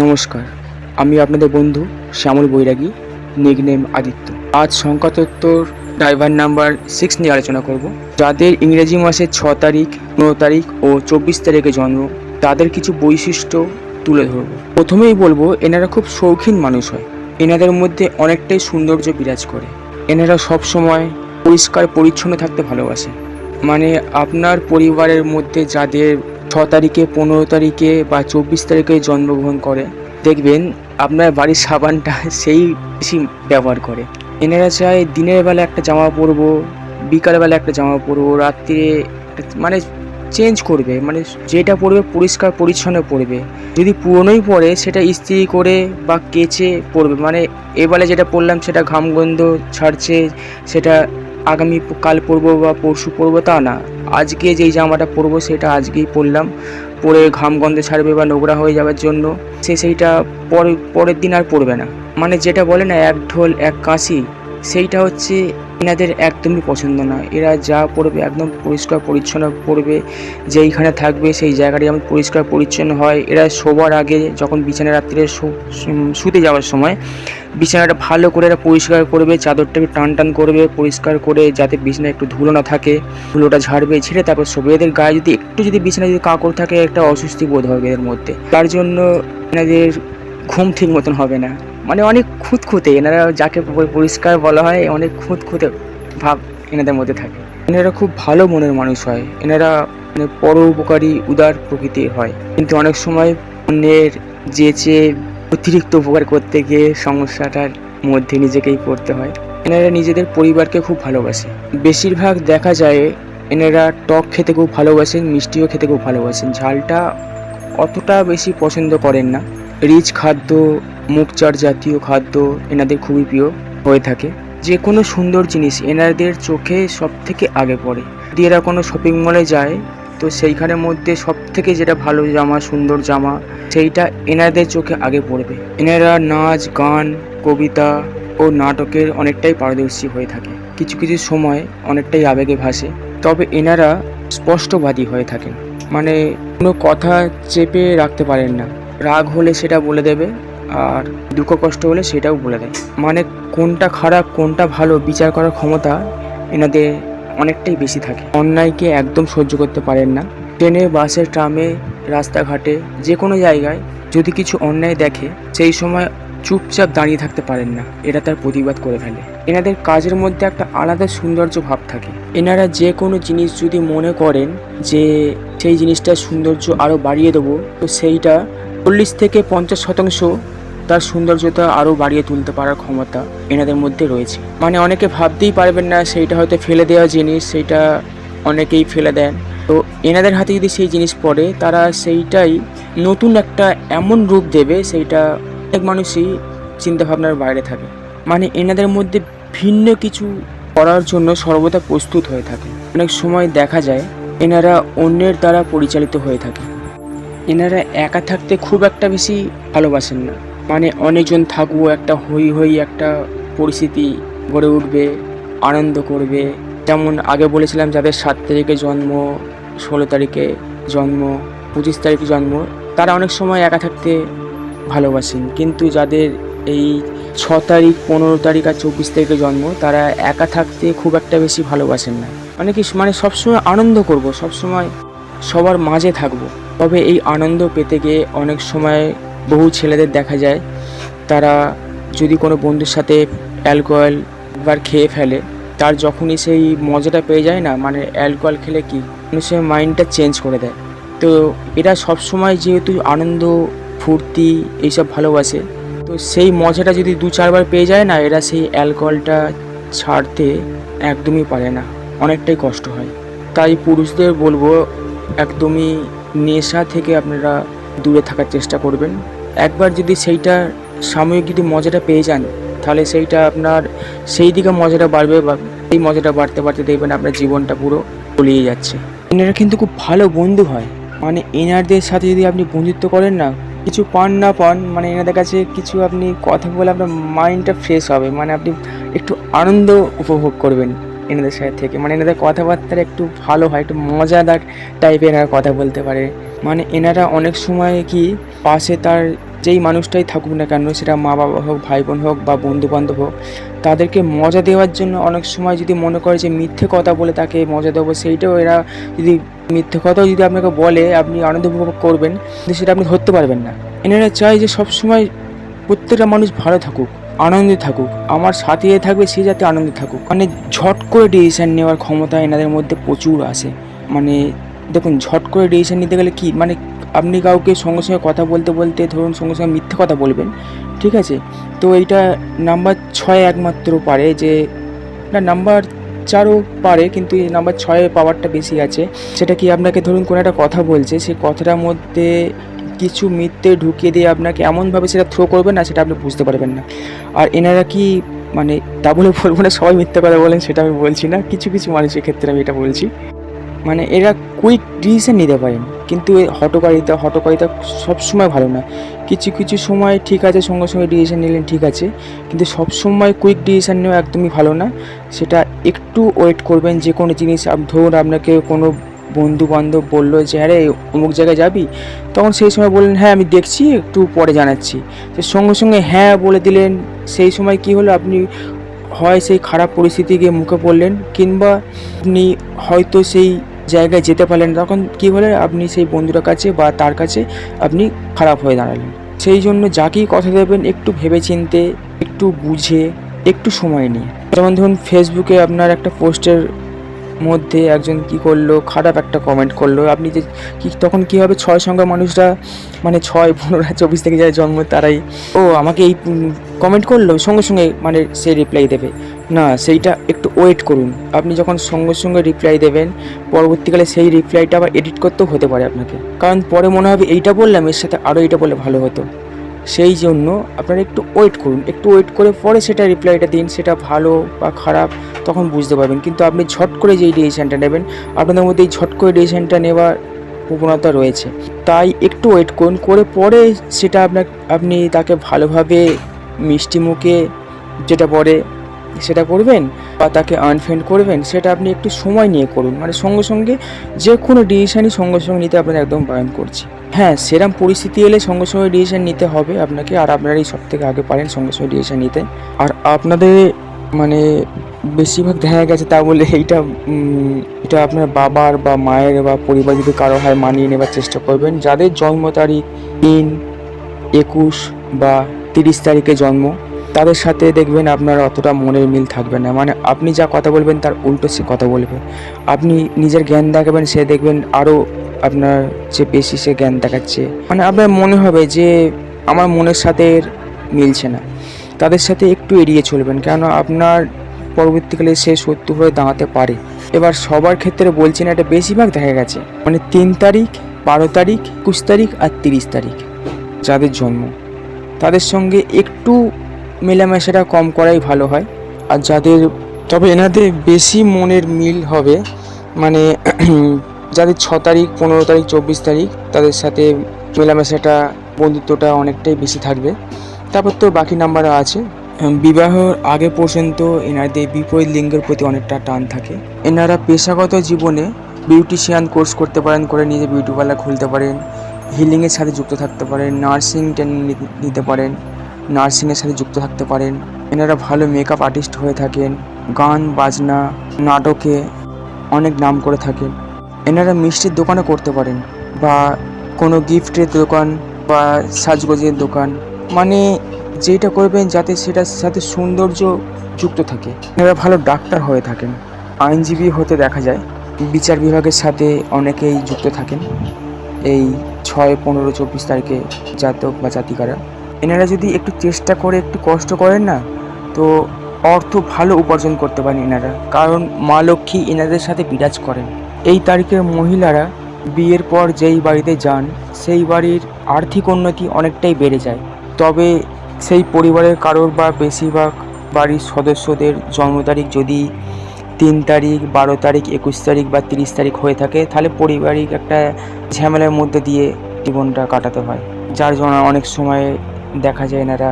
নমস্কার, আমি আপনাদের বন্ধু শ্যামল বৈরাগী নিকনেম আদিত্য। আজ সংখ্যাতত্ত্বর ড্রাইভার নাম্বার সিক্স নিয়ে আলোচনা করব। যাদের ইংরেজি মাসের ছ তারিখ পনেরো তারিখ ও চব্বিশ তারিখে জন্ম, তাদের কিছু বৈশিষ্ট্য তুলে ধরব। প্রথমেই বলব, এনারা খুব শৌখিন মানুষ হয়। এনাদের মধ্যে অনেকটাই সৌন্দর্য বিরাজ করে। এনারা সব সময় পরিষ্কার, পরিচ্ছন্ন থাকতে ভালোবাসে। মানে আপনার পরিবারের মধ্যে যাদের ছ তারিখে, পনেরো তারিখে বা চব্বিশ তারিখে জন্মগ্রহণ করে। দেখবেন আপনার বাড়ির সাবানটা সেই বেশি ব্যবহার করে। এনারা চায় দিনের বেলা একটা জামা পরবো বিকালবেলা একটা জামা পরবো একটা- মানে চেঞ্জ করবে মানে যেটা পরবে পরিষ্কার, পরিচ্ছন্ন পরবে। যদি পুরনোই পরে সেটা ইস্ত্রি করে বা কেচে পরবে মানে এবারে যেটা পরলাম সেটা ঘামগন্ধ ছাড়ছে, সেটা আগামী কাল পরবো বা পরশু পরবো তা না। আজকে যেই জামাটা পরবো সেটা আজকেই পরলাম। পরে ঘাম গন্ধে ছাড়বে বা নোংরা হয়ে যাওয়ার জন্য সে সেইটা পরে, পরের দিন আর পরবে না। মানে যেটা বলে না, এক ঢোল, এক কাশি সেইটা হচ্ছে এনাদের একদমই পছন্দ না এরা যা পড়বে একদম পরিষ্কার পরিচ্ছন্ন পড়বে, যেইখানে থাকবে সেই জায়গাটা যেমন পরিষ্কার পরিচ্ছন্ন হয়। এরা শোবার আগে যখন বিছানা রাত্রে শুতে যাওয়ার সময় বিছানাটা ভালো করে এরা পরিষ্কার করবে চাদরটাকে টান টান করবে, পরিষ্কার করে যাতে বিছানায় একটু ধুলো না থাকে, ধুলোটা ঝাড়বে, ছেড়ে তারপর শোবে। এদের গায়ে যদি একটু যদি বিছানা যদি কাঁকড় থাকে, একটা অস্বস্তি বোধ হবে এদের মধ্যে। তার জন্য এনাদের ঘুম ঠিক মতন হবে না। মানে অনেক খুঁতখুঁতে, এনারা যাকে পরিষ্কার বলা হয়, অনেক খুঁতখুঁতে ভাব এনাদের মধ্যে থাকে। এনারা খুব ভালো মনের মানুষ হয়। এনারা মানে পরোপকারী উদার প্রকৃতির হয়। কিন্তু অনেক সময় অন্যের যে যেচে অতিরিক্ত উপকার করতে গিয়ে সমস্যাটার মধ্যে নিজেকেই পড়তে হয়। এনারা নিজেদের পরিবারকে খুব ভালোবাসে। বেশিরভাগ দেখা যায় এনারা টক খেতে খুব ভালোবাসেন, মিষ্টিও খেতে খুব ভালোবাসেন। ঝালটা অতটা বেশি পছন্দ করেন না। রিচ খাদ্য মুখচার জাতীয় খাদ্য এনাদের খুবই প্রিয় হয়ে থাকে। যে কোনো সুন্দর জিনিস এনাদের চোখে সব থেকে আগে পড়ে। যদি এরা কোনো শপিং মলে যায়, তো সেইখানের মধ্যে সব থেকে যেটা ভালো জামা, সুন্দর জামা, সেইটা এনাদের চোখে আগে পড়বে। এনারা নাচ, গান, কবিতা ও নাটকের অনেকটাই পারদর্শী হয়ে থাকে। কিছু কিছু সময় অনেকটাই আবেগে ভাসে। তবে এনারা স্পষ্টবাদী হয়ে থাকেন। মানে কোনো কথা চেপে রাখতে পারেন না। রাগ হলে সেটা বলে দেবে। আর দুঃখ কষ্ট হলে সেটাও বলে দেয়। মানে কোনটা খারাপ, কোনটা ভালো বিচার করার ক্ষমতা এনাদের অনেকটাই বেশি থাকে। অন্যায়কে একদম সহ্য করতে পারেন না। ট্রেনে, বাসে, ট্রামে, রাস্তাঘাটে যে কোনো জায়গায় যদি কিছু অন্যায় দেখে, সেই সময় চুপচাপ দাঁড়িয়ে থাকতে পারেন না। এরা তার প্রতিবাদ করে ফেলে। এনাদের কাজের মধ্যে একটা আলাদা সৌন্দর্য ভাব থাকে। এনারা যে কোনো জিনিস যদি মনে করেন যে সেই জিনিসটার সৌন্দর্য আরও বাড়িয়ে দেবো, তো সেইটা চল্লিশ থেকে পঞ্চাশ শতাংশ তার সৌন্দর্যতা আরও বাড়িয়ে তুলতে পারার ক্ষমতা এনাদের মধ্যে রয়েছে। মানে অনেকে ভাবতেই পারবেন না, সেইটা হয়তো ফেলে দেওয়া জিনিস, সেইটা অনেকেই ফেলে দেন। তো এনাদের হাতে যদি সেই জিনিস পড়ে, তারা সেইটাই নতুন একটা এমন রূপ দেবে, সেইটা অনেক মানুষই চিন্তাভাবনার বাইরে থাকে। মানে এনাদের মধ্যে ভিন্ন কিছু করার জন্য সর্বদা প্রস্তুত হয়ে থাকে। অনেক সময় দেখা যায়, এনারা অন্যের দ্বারা পরিচালিত হয়ে থাকে। এনারা একা থাকতে খুব একটা বেশি ভালোবাসেন না। মানে অনেকজন থাকব, একটা হই হই, একটা পরিস্থিতি গড়ে উঠবে, আনন্দ করবে। যেমন আগে বলেছিলাম, যাদের সাত তারিখে জন্ম, ষোলো তারিখে জন্ম, পঁচিশ তারিখে জন্ম, তারা অনেক সময় একা থাকতে ভালোবাসেন। কিন্তু যাদের এই ছ তারিখ, পনেরো তারিখ আর চব্বিশ তারিখে জন্ম, তারা একা থাকতে খুব একটা বেশি ভালোবাসেন না। মানে কি মানে সবসময় আনন্দ করব, সবসময় সবার মাঝে থাকব। তবে এই আনন্দ পেতে গিয়ে অনেক সময় বহু ছেলেদের দেখা যায়, তারা যদি কোনো বন্ধুর সাথে অ্যালকোহল একবার খেয়ে ফেলে, তার যখনই সেই মজাটা পেয়ে যায় না মানে অ্যালকোহল খেলে কি? মানুষের মাইন্ডটা চেঞ্জ করে দেয়। তো এরা সবসময় যেহেতু আনন্দ, ফুর্তি এইসব ভালোবাসে, তো সেই মজাটা যদি দু চারবার পেয়ে যায় না, এরা সেই অ্যালকোহলটা ছাড়তে একদমই পারে না, অনেকটাই কষ্ট হয়। তাই পুরুষদের বলব, একদমই নেশা থেকে আপনারা দূরে থাকার চেষ্টা করবেন। একবার যদি সেইটা সাময়িক যদি মজাটা পেয়ে যান, তাহলে সেইটা আপনার সেই দিকে মজাটা বাড়বে বা এই মজাটা বাড়তে বাড়তে দেখবেন আপনার জীবনটা পুরো তলিয়ে যাচ্ছে। এনারা কিন্তু খুব ভালো বন্ধু হয়। মানে এনারদের সাথে যদি আপনি বন্ধুত্ব করেন না, কিছু পান না পান মানে এনাদের কাছে কিছু আপনি কথা বলে আপনার মাইন্ডটা ফ্রেশ হবে মানে আপনি একটু আনন্দ উপভোগ করবেন। এনাদের সাথে থেকে। মানে এনাদের কথাবার্তা একটু ভালো হয়, একটু মজাদার টাইপের এনারা কথা বলতে পারে। মানে এনারা অনেক সময় কি পাশে তার যেই মানুষটাই থাকুক না কেন, সেটা মা বাবা হোক ভাই বোন হোক বা বন্ধু বান্ধব হোক, তাদেরকে মজা দেওয়ার জন্য অনেক সময় যদি মনে করে যে মিথ্যে কথা বলে তাকে মজা দেবো, সেইটাও এরা যদি মিথ্যে কথাও যদি আপনাকে বলে, আপনি আনন্দ উপভোগ করবেন, সেটা আপনি ধরতে পারবেন না। এনারা চায় যে সবসময় প্রত্যেকটা মানুষ ভালো থাকুক। আনন্দে থাকুক। আমার সাথে যে থাকবে, সে যাতে আনন্দে থাকুক। মানে ঝট করে ডিসিশন নেওয়ার ক্ষমতা এনাদের মধ্যে প্রচুর আছে। মানে দেখুন, ঝট করে ডিসিশন নিতে গেলে কি? মানে আপনি কাউকে সঙ্গে সঙ্গে কথা বলতে বলতে, ধরুন সঙ্গে সঙ্গে মিথ্যে কথা বলবেন, ঠিক আছে? তো এইটা নাম্বার ছয় একমাত্র পারে যে, না নাম্বার চারও পারে, কিন্তু এই নাম্বার ছয়ের পাওয়ারটা বেশি আছে। সেটা কি আপনাকে ধরুন কোনো একটা কথা বলছে, সেই কথাটার মধ্যে কিছু মিথ্যে ঢুকিয়ে দিয়ে আপনাকে এমনভাবে সেটা থ্রো করবে না, সেটা আপনি বুঝতে পারবেন না। আর এনারা কি মানে তা বলে বলব না, সবাই মিথ্যে কথা বলেন, সেটা আমি বলছি না। কিছু কিছু মানুষের ক্ষেত্রে আমি এটা বলছি। মানে এরা কুইক ডিসিশন নিতে পারেন, কিন্তু হটকারিতা হটকারিতা সবসময় ভালো না। কিছু কিছু সময় ঠিক আছে, সঙ্গে সঙ্গে ডিসিশন নিলেন, ঠিক আছে। কিন্তু সবসময় কুইক ডিসিশন নেওয়া একদমই ভালো না। সেটা একটু ওয়েট করবেন, যে কোনো জিনিস ধরুন আপনাকে কোনো বন্ধু বান্ধব বলল যে, আরে, অমুক জায়গায় যাবি? তখন সেই সময় বললেন হ্যাঁ আমি দেখছি, একটু পরে জানাচ্ছি। তো সঙ্গে সঙ্গে হ্যাঁ বলে দিলেন। সেই সময় কি হলো, আপনি হয় সেই খারাপ পরিস্থিতিকে মুখে পড়লেন, কিংবা আপনি হয়তো সেই জায়গায় যেতে পারলেন তখন কী হলে, আপনি সেই বন্ধুটার কাছে বা তার কাছে আপনি খারাপ হয়ে দাঁড়ালেন। সেই জন্য যাকেই কথা দেবেন, একটু ভেবেচিন্তে, একটু বুঝে, একটু সময় নিয়ে। যেমন ধরুন ফেসবুকে আপনার একটা পোস্টের মধ্যে একজন কি করল, খারাপ একটা কমেন্ট করল। আপনি যে কি, তখন কি হবে ছয় সংখ্যা মানুষরা মানে ছয়, পনেরো চব্বিশ থেকে যারা জন্ম, তারাই ও আমাকে এই কমেন্ট করল, সঙ্গে সঙ্গে মানে সে রিপ্লাই দেবে। না, সেইটা একটু ওয়েট করুন। আপনি যখন সঙ্গে সঙ্গে রিপ্লাই দেবেন, পরবর্তীকালে সেই রিপ্লাইটা আবার এডিট করতেও হতে পারে আপনাকে। কারণ পরে মনে হবে এইটা বললাম, এর সাথে আরও এইটা বললে ভালো হতো। সেই জন্য আপনারা একটু ওয়েট করুন। একটু ওয়েট করে পরে সেটা রিপ্লাইটা দিন, সেটা ভালো বা খারাপ, তখন বুঝতে পারবেন। কিন্তু আপনি ঝট করে যেই ডিসিশানটা নেবেন, আপনাদের মধ্যে এই ঝট করে ডিসিশানটা নেওয়ার প্রবণতা রয়েছে। তাই একটু ওয়েট করুন, করে পরে সেটা আপনার, আপনি তাকে ভালোভাবে মিষ্টি মুখে যেটা পরে সেটা করবেন বা তাকে আনফ্রেন্ড করবেন, সেটা আপনি একটু সময় নিয়ে করুন। মানে সঙ্গে সঙ্গে যে কোনো ডিসিশনই সঙ্গে সঙ্গে নিতে আপনাদের একদম বারণ করছি। হ্যাঁ সেরম পরিস্থিতি এলে সঙ্গে সঙ্গে ডিসিশন নিতে হবে আপনাকে, আর আপনারাই সব থেকে আগে পারেন সঙ্গে সঙ্গে ডিসিশন নিতে। আর আপনাদের মানে বেশিরভাগ দেখা গেছে তা বলে এইটা এটা আপনার বাবার বা মায়ের বা পরিবার যদি কারও হয় মানিয়ে নেবার চেষ্টা করবেন। যাদের জন্ম তারিখ তিন, একুশ বা তিরিশ তারিখে জন্ম তাদের সাথে দেখবেন আপনার অতটা মনের মিল থাকবে না। মানে আপনি যা কথা বলবেন তার উল্টো সে কথা বলবে। আপনি নিজের জ্ঞান দেখাবেন, সে দেখবেন আরও আপনার যে বেশি সে জ্ঞান দেখাচ্ছে। মানে আপনার মনে হবে যে আমার মনের সাথে মিলছে না। তাদের সাথে একটু এড়িয়ে চলবেন কেন আপনার পরবর্তীকালে সে শত্রু হয়ে দাঁড়াতে পারে। এবার সবার ক্ষেত্রে বলছি না, এটা বেশিরভাগ দেখা গেছে। মানে তিন তারিখ, বারো তারিখ, একুশ তারিখ আর তিরিশ তারিখ যাদের জন্ম। তাদের সঙ্গে একটু মেলামেশাটা কম করাই ভালো হয়। আর যাদের তবে এনাদের বেশি মনের মিল হবে মানে যাদের ছ তারিখ পনেরো তারিখ চব্বিশ তারিখ তাদের সাথে মেলামেশাটা বন্ধুত্বটা অনেকটাই বেশি থাকবে। তারপর তো বাকি নাম্বারও আছে। উম, বিবাহর আগে পর্যন্ত এনাদের বিপরীত লিঙ্গের প্রতি অনেকটা টান থাকে। এনারা পেশাগত জীবনে বিউটিশিয়ান কোর্স করতে পারেন করে নিজে বিউটি পার্লার খুলতে পারেন হিলিংয়ের সাথে যুক্ত থাকতে পারেন নার্সিং ট্রেনিং নিতে পারেন। নার্সিংয়ের সাথে যুক্ত থাকতে পারেন। এনারা ভালো মেকআপ আর্টিস্ট হয়ে থাকেন, গান, বাজনা, নাটকে অনেক নাম করে থাকেন। এনারা মিষ্টির দোকানও করতে পারেন বা কোনো গিফটের দোকান বা সাজগোজের দোকান। মানে যেটা করবেন যাতে সেটার সাথে সৌন্দর্য যুক্ত থাকে। এনারা ভালো ডাক্তার হয়ে থাকেন, আইনজীবী হতে দেখা যায়। বিচার বিভাগের সাথে অনেকেই যুক্ত থাকেন। এই ছয়, পনেরো, চব্বিশ তারিখে জাতক বা জাতিকারা। এনারা যদি একটু চেষ্টা করে, একটু কষ্ট করেন না, তো অর্থ ভালো উপার্জন করতে পারেন এনারা। কারণ মা লক্ষ্মী এনাদের সাথে বিরাজ করেন। এই তারিখের মহিলারা বিয়ের পর যেই বাড়িতে যান, সেই বাড়ির আর্থিক উন্নতি অনেকটাই বেড়ে যায়। তবে সেই পরিবারের কারোর বা বেশিরভাগ বাড়ির সদস্যদের জন্ম তারিখ যদি তিন তারিখ, বারো তারিখ, একুশ তারিখ বা তিরিশ তারিখ হয়ে থাকে, তাহলে পারিবারিক একটা ঝামেলার মধ্যে দিয়ে জীবনটা কাটাতে হয়। যার জন্য অনেক সময় দেখা যায় এনারা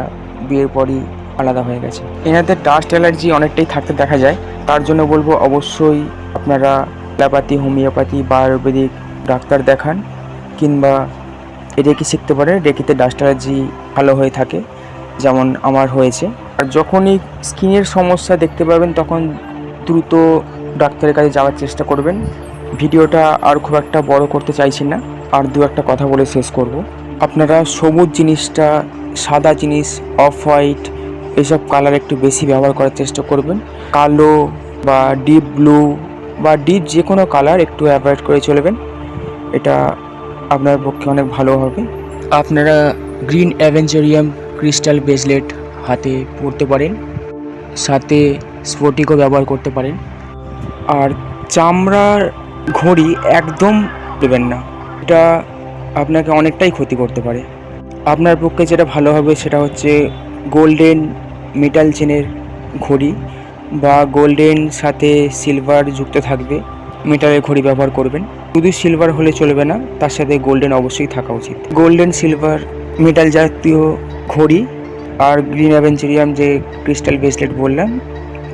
বিয়ের পরই আলাদা হয়ে গেছে। এনাদের ডাস্ট অ্যালার্জি অনেকটাই থাকতে দেখা যায়। তার জন্য বলব অবশ্যই আপনারা অ্যালোপ্যাথি, হোমিওপ্যাথি বা আয়ুর্বেদিক ডাক্তার দেখান কিংবা রেকি শিখতে পারে রেকিতে ডাস্ট অ্যালার্জি ভালো হয়ে থাকে, যেমন আমার হয়েছে। আর যখনই স্কিনের সমস্যা দেখতে পাবেন, তখন দ্রুত ডাক্তারের কাছে যাওয়ার চেষ্টা করবেন। ভিডিওটা আর খুব একটা বড় করতে চাইছি না। আর দু একটা কথা বলে শেষ করব। আপনারা সবুজ জিনিসটা সাদা জিনিস অফ হোয়াইট এসব কালার একটু বেশি ব্যবহার করার চেষ্টা করবেন। কালো বা ডিপ ব্লু বা ডিপ যে কোনো কালার একটু অ্যাভয়েড করে চলবেন। এটা আপনার পক্ষে অনেক ভালো হবে। আপনারা গ্রিন অ্যাভেঞ্জারিয়াম ক্রিস্টাল ব্রেসলেট হাতে পরতে পারেন, সাথে স্পটিকও ব্যবহার করতে পারেন। আর চামড়ার ঘড়ি একদম দেবেন না। এটা আপনাকে অনেকটাই ক্ষতি করতে পারে। আপনার পক্ষে যেটা ভালো হবে সেটা হচ্ছে গোল্ডেন মেটাল চেনের ঘড়ি বা গোল্ডেন সাথে সিলভার যুক্ত থাকবে, মেটালের ঘড়ি ব্যবহার করবেন। শুধু সিলভার হলে চলবে না, তার সাথে গোল্ডেন অবশ্যই থাকা উচিত। গোল্ডেন সিলভার মেটাল জাতীয় ঘড়ি আর গ্রিন অ্যাভেঞ্চুরিয়াম যে ক্রিস্টাল ব্রেসলেট বললাম,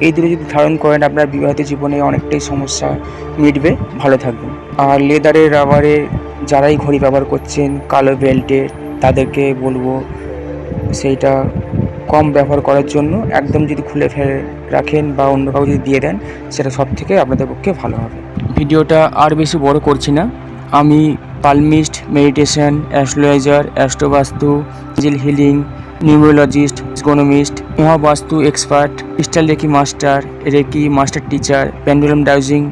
এই দুটো যদি ধারণ করেন, আপনার বিবাহিত জীবনে অনেকটাই সমস্যা মিটবে। ভালো থাকবেন। আর লেদারের রাবারের যারাই ঘড়ি ব্যবহার করছেন, কালো বেল্টের তাদেরকে বলব সেইটা কম ব্যবহার করার জন্য। একদম যদি খুলে ফেলে রাখেন বা অন্য কাউকে যদি দিয়ে দেন, সেটা সব থেকে আপনাদের পক্ষে ভালো হবে। ভিডিওটা আর বেশি বড় করছি না। আমি পালমিস্ট, মেডিটেশন, অ্যাস্ট্রোলজার, অ্যাস্ট্রোবাস্তু, জিল healing neurologist economist, Mahavastu expert, crystal reiki master reiki master teacher pendulum dowsing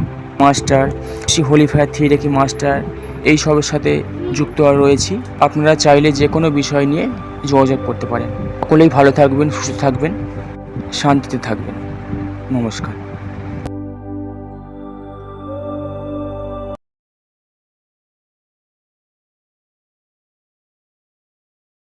master C হোলিফায়ার থ্রি রেকি মাস্টার এই সবের সাথে যুক্ত রয়েছি। আপনারা চাইলে যে কোনো বিষয় নিয়ে যোগাযোগ করতে পারেন। সকলেই ভালো থাকবেন, সুস্থ থাকবেন, শান্তিতে থাকবেন। নমস্কার।